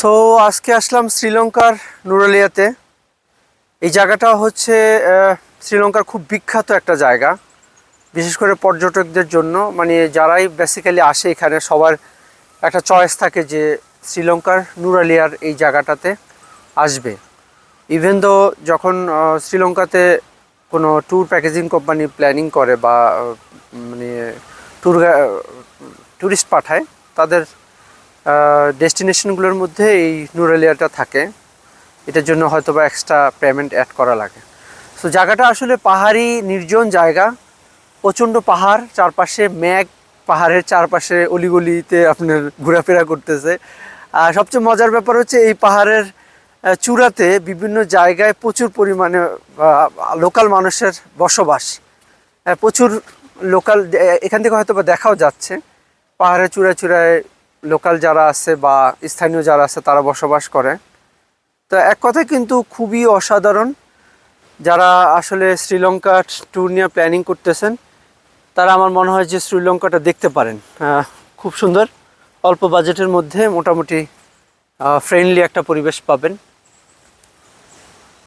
So আজকে আসলাম শ্রীলঙ্কার নুরালিয়াতে। এই জায়গাটা হচ্ছে শ্রীলঙ্কার খুব বিখ্যাত একটা জায়গা, বিশেষ করে পর্যটকদের জন্য। মানে যারাই বেসিক্যালি আসে এখানে, সবার একটা চয়েস থাকে যে শ্রীলঙ্কার নুরালিয়ার এই জায়গাটাতে আসবে। ইভেন দো যখন শ্রীলঙ্কাতে কোনো ট্যুর প্যাকেজিং কোম্পানি প্ল্যানিং করে বা মানে ট্যুর ট্যুরিস্ট পাঠায়, তাদের ডেস্টিনেশনগুলোর মধ্যে এই নুরালিয়াটা থাকে। এটার জন্য হয়তো বা এক্সট্রা পেমেন্ট অ্যাড করা লাগে। সো জায়গাটা আসলে পাহাড়ি, নির্জন জায়গা। প্রচণ্ড পাহাড়, চারপাশে ম্যাগ পাহাড়ের চারপাশে অলিগলিতে আপনার ঘোরাফেরা করতেছে। আর সবচেয়ে মজার ব্যাপার হচ্ছে এই পাহাড়ের চূড়াতে বিভিন্ন জায়গায় প্রচুর পরিমাণে লোকাল মানুষের বসবাস। প্রচুর লোকাল এখান থেকে হয়তো বা দেখাও যাচ্ছে। পাহাড়ের চূড়ায় চূড়ায় লোকাল যারা আছে বা স্থানীয় যারা আছে, তারা বসবাস করে। তো এক কথায় কিন্তু খুবই অসাধারণ যারা আসলে শ্রীলঙ্কা ট্যুর নিয়ে প্ল্যানিং করতেছেন, তারা আমার মনে হয় যে শ্রীলঙ্কাটা দেখতে পারেন। খুব সুন্দর। অল্প বাজেটের মধ্যে মোটামুটি ফ্রেন্ডলি একটা পরিবেশ পাবেন।